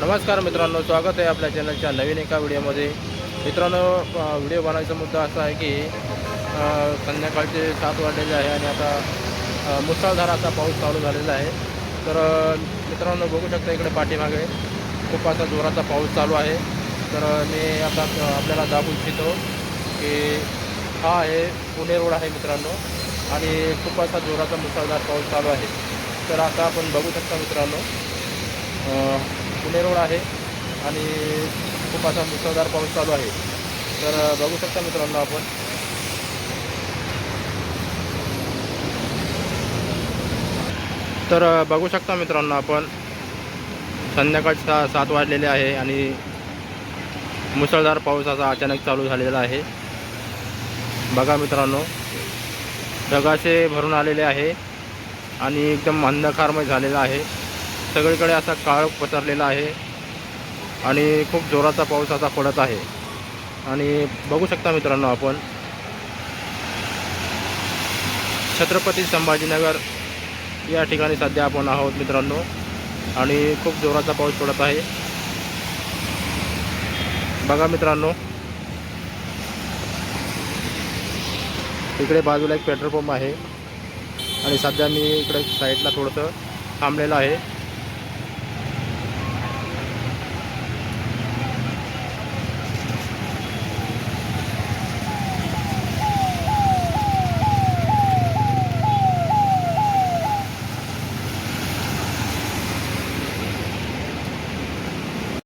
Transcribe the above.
नमस्कार मित्रांनो स्वागत आहे आपल्या चॅनलच्या नवीन एका व्हिडिओमध्ये. मित्रांनो व्हिडिओ बनवायचा मुद्दा असा आहे की संध्याकाळचे सात वाजलेले आहे आणि आता मुसळधार असा पाऊस चालू झालेला आहे. तर मित्रांनो बघू शकता इकडे पाठीमागे खूप असा जोराचा पाऊस चालू आहे. तर मी आता आपल्याला दाखवू इच्छितो की हा आहे पुणे रोड आहे मित्रांनो आणि खूप असा जोराचा मुसळधार पाऊस चालू आहे. तर आता आपण बघू शकता मित्रांनो पुणे रोड आहे आणि खूप असा मुसळधार पाऊस चालू आहे. तर बघू शकता मित्रांनो आपण. तर बघू शकता मित्रांनो आपण. संध्याकाळचे सा सात वाजलेले आहे आणि मुसळधार पाऊस असा अचानक चालू झालेला आहे. बघा मित्रांनो. ढगाशे भरून आलेले आहे आणि एकदम अंधकारमय झालेला आहे. सगळीकडे असा काळ पसरलेला आहे आणि खूप जोराचा पाऊस असा पडत आहे. आणि बघू शकता मित्रांनो आपण छत्रपती संभाजीनगर या ठिकाणी सध्या आपण आहोत मित्रांनो. आणि खूप जोराचा पाऊस पडत आहे. बघा मित्रांनो इकडे बाजूला एक पेट्रोल पंप आहे. आणि सध्या मी इकडे साईडला थोडंसं थांबलेलं आहे.